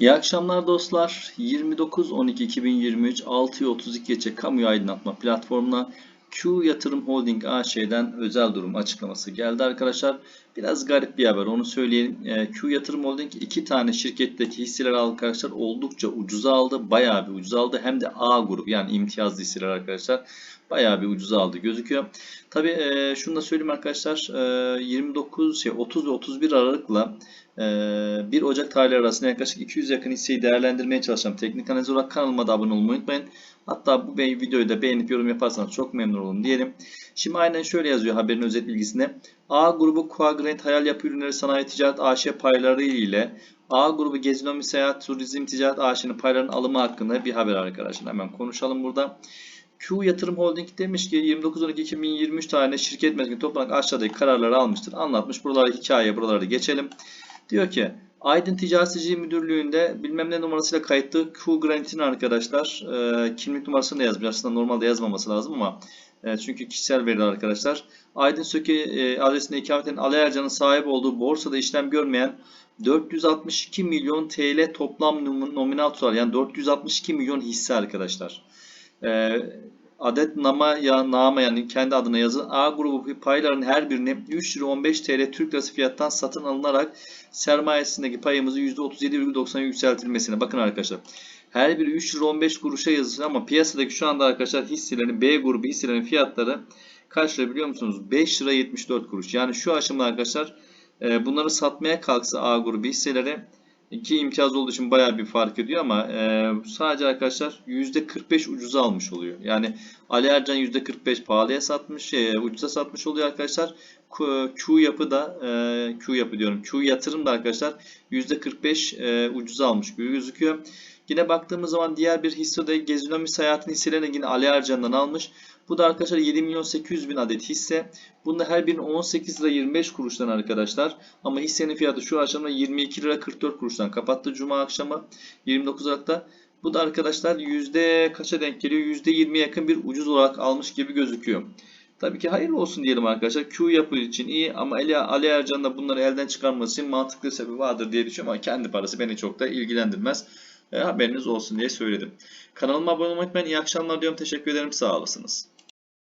İyi akşamlar dostlar. 29.12.2023 6'ya 32 geçe kamuyu aydınlatma platformuna Q Yatırım Holding AŞ'den özel durum açıklaması geldi arkadaşlar. Biraz garip bir haber onu söyleyelim. Ee, Q Yatırım Holding iki tane şirketteki hisseler arkadaşlar. Oldukça ucuza aldı. Bayağı bir ucuza aldı. Hem de A grubu yani imtiyazlı hisseler arkadaşlar. Bayağı bir ucuza aldı gözüküyor. Tabi e, şunu da söyleyeyim arkadaşlar. E, 29 şey 30 ve 31 Aralık'la 1 Ocak tarihleri arasında yaklaşık 200 yakın hisseyi değerlendirmeye çalışacağım. Teknik analiz olarak kanalıma da abone olmayı unutmayın. Hatta bu videoyu da beğenip yorum yaparsanız çok memnun olurum diyelim. Şimdi aynen şöyle yazıyor haberin özet bilgisinde. A grubu Quadrant Hayal Yapı Ürünleri Sanayi Ticaret AŞ payları ile A grubu Gezinomi Seyahat Turizm Ticaret AŞ'nin paylarının alımı hakkında bir haber arkadaşlar. Hemen konuşalım burada. Q Yatırım Holding demiş ki 29.12.2023 tarihinde şirket mezgini toplanak aşağıdaki kararları almıştır. Anlatmış. Buralara hikaye buraları geçelim. Diyor ki Aydın Ticaretçiliği Müdürlüğü'nde bilmem ne numarasıyla kayıtlı Q Grant'in arkadaşlar e, kimlik numarasını da yazmış. Aslında normalde yazmaması lazım ama e, çünkü kişisel veriler arkadaşlar. Aydın Söke e, adresinde ikamet eden Ali Ercan'ın sahip olduğu borsada işlem görmeyen 462 milyon TL toplam nominal tutar yani 462 milyon hisse arkadaşlar. E, adet nama ya nama yani kendi adına yazın A grubu payların her birini 3 lira 15 TL Türk lirası fiyattan satın alınarak sermayesindeki payımızı %37,90'a yükseltilmesine bakın arkadaşlar. Her biri 3 lira 15 kuruşa yazılır ama piyasadaki şu anda arkadaşlar hisselerin B grubu hisselerin fiyatları kaç lira biliyor musunuz? 5 lira 74 kuruş. Yani şu aşamada arkadaşlar e, bunları satmaya kalksa A grubu hisseleri İki imtiyaz olduğu için baya bir fark ediyor ama e, sadece arkadaşlar %45 ucuza almış oluyor. Yani Ali Ercan %45 pahalıya satmış, e, ucuza satmış oluyor arkadaşlar. Q, Q yapı da e, Q yapı diyorum. Q yatırım da arkadaşlar %45 e, ucuza almış gibi gözüküyor. Yine baktığımız zaman diğer bir hisse de Gezinomi Seyahat'in hisselerini yine Ali Ercan'dan almış. Bu da arkadaşlar 7 milyon 800 bin adet hisse. Bunda her birinin 18 lira 25 kuruştan arkadaşlar. Ama hissenin fiyatı şu akşamda 22 lira 44 kuruştan kapattı Cuma akşamı 29 Aralık'ta. Bu da arkadaşlar yüzde kaça denk geliyor? Yüzde 20 yakın bir ucuz olarak almış gibi gözüküyor. Tabii ki hayırlı olsun diyelim arkadaşlar. Q yapı için iyi ama Ali, Ali Ercan da bunları elden çıkarması için mantıklı sebebi vardır diye düşünüyorum ama kendi parası beni çok da ilgilendirmez. E, haberiniz olsun diye söyledim. Kanalıma abone olmayı unutmayın. İyi akşamlar diyorum. Teşekkür ederim. Sağ olasınız.